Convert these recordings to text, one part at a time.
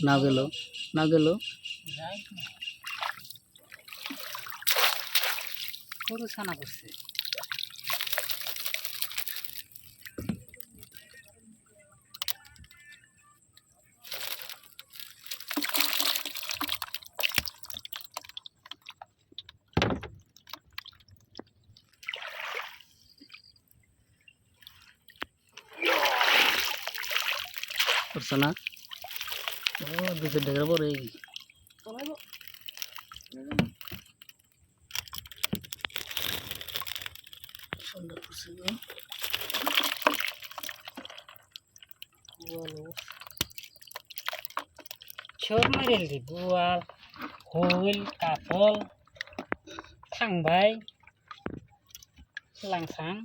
না গেল না গেল। গরু ছানা করছে। করছে না Oh, bisa dengar apa lagi? Dibual, hul, kapol, bay, sama.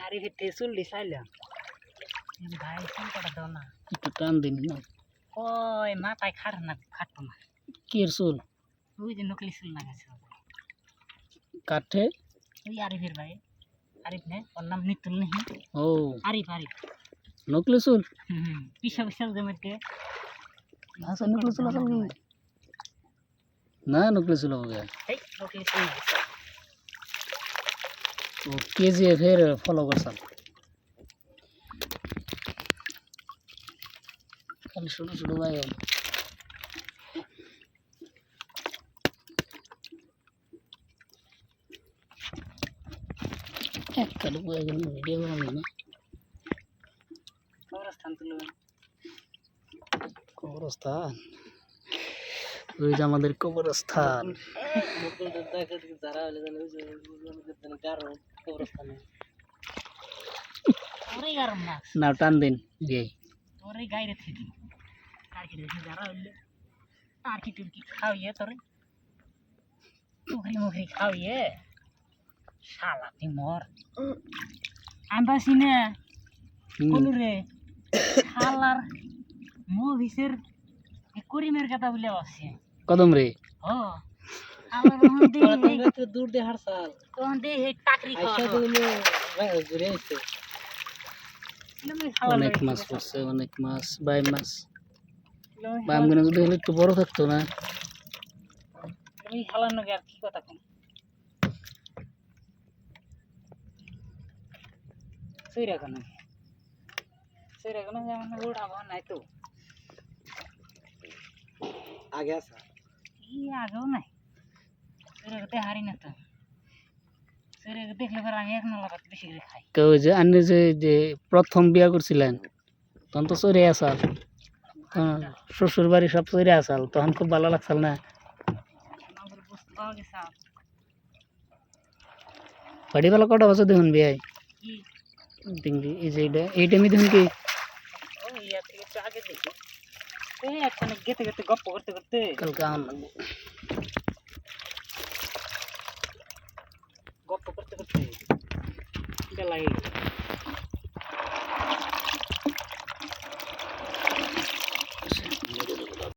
আরে ভিতরে চুল্লি চাইলাম ভাই ফোন করে দাও না একটু টান দিন না কই মাথায় খাট না খাটবো না কি এর চুল ওই যে নকলি চুল না গেছে কাঠে ওই আরিফের ভাই আরিফ নে ওর নাম নিতুল নেহি ও আরিফ আরিফ নকলি চুল হুম হুম পিসা পিসা জমিতে আচ্ছা নকলি চুল আসল কি না নকলি চুল हो गया এই নকলি চুল কেজিএফের ফলো করছিলাম খালি ছোটো ছোটো ভাই একটা ডুবো এখন ভিডিও করলাম না কবরস্থান ওই যে আমাদের কবরস্থান। না টান দিন তোরে গাইরে থেকে আর কি দেখি যারা হইলে আর কি টুরকি খাওয়িয়ে তোরে টুকরি মুখরি খাওয়িয়ে শালা তুই মর আমি না রে শালার করিমের কথা বলে আসছে কদম রে ও আমার রহন দে দূর দিয়ে হারসাল কোন দে হে টাকরি খাওয়া ঘুরে আইছে। অনেক মাছ পড়ছে অনেক মাছ বাই মাছ। বামগুলো যদি হলে একটু বড় থাকতো না। তুমি খালানো আর কি কথা যেমন ওড়া ভান নাই তো। আগে আসা আগেও নাই। সইরা হারি না তো সইরা দেখলে পর আমি এক নলা ভাত বেশি করে খাই। তো যে আপনি যে যে প্রথম বিয়া করছিলেন তখন তো চড়ে আসাল। শ্বশুর বাড়ি সব চড়ে আসাল। তখন খুব ভালো লাগছিল না? আমাদের বস্তু পাওয়া গেছে আর বাড়ি বেলা কটা বছর দেখুন ডিঙ্গি এই যে এইটা এই টাইমে দেখুন কি ও ইয়া থেকে একটু আগে দেখি একখানে গেতে গেতে গপ্প করতে করতে। কালকে আম গপ্প করতে করতে বেলা হয়ে গেল।